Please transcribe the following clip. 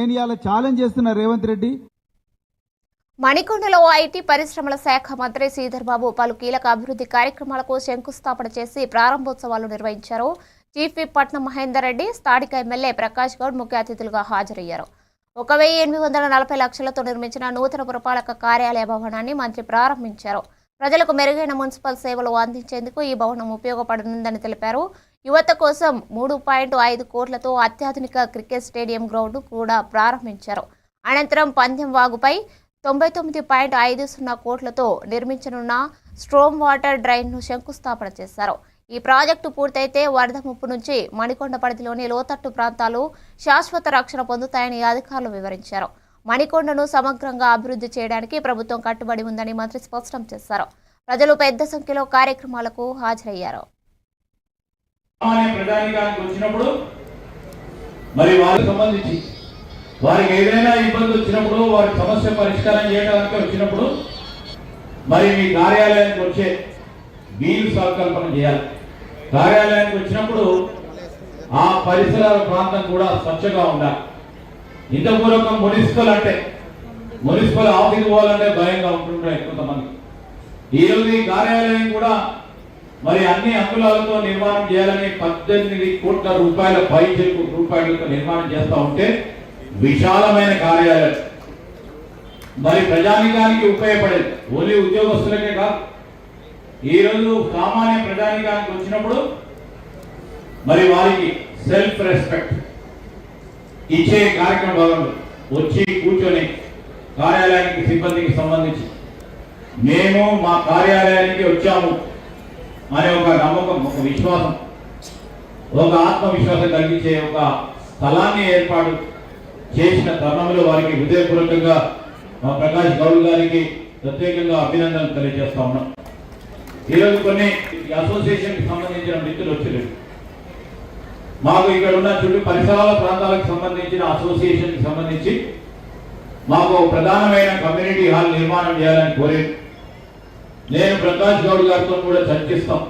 నేను ఇవాళ ఛాలెంజ్ రేవంత్ రెడ్డి. మణికొండలో ఐటీ పరిశ్రమల శాఖ మంత్రి శ్రీధర్ బాబు పలు కీలక అభివృద్ధి కార్యక్రమాలకు శంకుస్థాపన చేసి ప్రారంభోత్సవాలు నిర్వహించారు. చీఫ్ విప్ పట్నం మహేందర్ రెడ్డి స్థానిక ఎమ్మెల్యే ప్రకాష్ గౌడ్ ముఖ్య అతిథులుగా హాజరయ్యారు. ఒక వెయ్యి ఎనిమిది వందల నలభై లక్షలతో నిర్మించిన నూతన పురపాలక కార్యాలయ భవనాన్ని మంత్రి ప్రారంభించారు. ప్రజలకు మెరుగైన మున్సిపల్ సేవలు అందించేందుకు ఈ భవనం ఉపయోగపడనుందని తెలిపారు. యువత కోసం మూడు పాయింట్ ఐదు కోట్లతో అత్యాధునిక క్రికెట్ స్టేడియం గ్రౌండ్ కూడా ప్రారంభించారు. అనంతరం పందెం వాగుపై తొంభై తొమ్మిది పాయింట్ ఐదు సున్నా కోట్లతో నిర్మించనున్న స్ట్రోమ్ వాటర్ డ్రైన్ను శంకుస్థాపన చేశారు. ఈ ప్రాజెక్టు పూర్తయితే వరద ముప్పు నుంచి మణికొండ పరిధిలోని లోతట్టు ప్రాంతాలు శాశ్వత రక్షణ పొందుతాయని అధికారులు వివరించారు. మణికొండను సమగ్రంగా అభివృద్ధి చేయడానికి ప్రభుత్వం కట్టుబడి ఉందని మంత్రి స్పష్టం చేశారు. ప్రజలు పెద్ద సంఖ్యలో కార్యక్రమాలకు హాజరయ్యారు. మరి వారికి సంబంధించి వారికి ఏదైనా ఇబ్బంది వచ్చినప్పుడు వారి సమస్య పరిష్కారం చేయడానికి వచ్చినప్పుడు మరి మీ కార్యాలయానికి వచ్చే వీలు సంకల్పన చేయాలి. కార్యాలయానికి వచ్చినప్పుడు ఆ పరిసరాల ప్రాంతం కూడా స్వచ్ఛగా ఉండాలి. ఇంతపూర్వకం మున్సిపల్ అంటే మున్సిపల్ ఆఫీస్ పోవాలంటే భయంగా ఉంటుంటాయి కొంతమంది. ఈ రోజు ఈ కార్యాలయం కూడా మరి అన్ని అంగుళాలతో నిర్మాణం చేయాలని పద్దెనిమిది కోట్ల రూపాయల పై చెరుకు రూపాయలతో నిర్మాణం చేస్తూ ఉంటే విశాలమైన కార్యాలయం. మరి ప్రజానికానికి ఉపయోగపడేది. ఓన్లీ ఉద్యోగస్తులకే కాదు. ఈ రోజు సామాన్య ప్రజానికానికి వచ్చినప్పుడు మరి వారికి సెల్ఫ్ రెస్పెక్ట్ ఇచ్చే కార్యక్రమ భాగంలో వచ్చి కూర్చొని కార్యాలయానికి సిబ్బందికి సంబంధించి. మేము మా కార్యాలయానికి వచ్చాము అనే ఒక నమ్మకం ఒక విశ్వాసం ఒక ఆత్మవిశ్వాసం కలిగించే ఒక స్థలాన్ని ఏర్పాటు చేసిన తరుణంలో వారికి హృదయపూర్వకంగా మా ప్రకాష్ గౌడ్ గారికి ప్రత్యేకంగా అభినందనలు తెలియజేస్తా ఉన్నాం. ఈరోజు కొన్ని అసోసియేషన్కి సంబంధించిన మిత్రులు వచ్చలేదు మాకు ఇక్కడ ఉన్న చుట్టూ పరిసరాల ప్రాంతాలకు సంబంధించిన అసోసియేషన్కి సంబంధించి మాకు ప్రధానమైన కమ్యూనిటీ హాల్ నిర్మాణం చేయాలని కోరేది నేను ప్రకాష్ గౌడ్ గారితో కూడా చర్చిస్తాం.